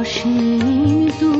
অসীম তু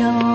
Señor.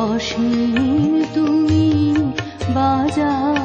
অসীম তুমি বাজা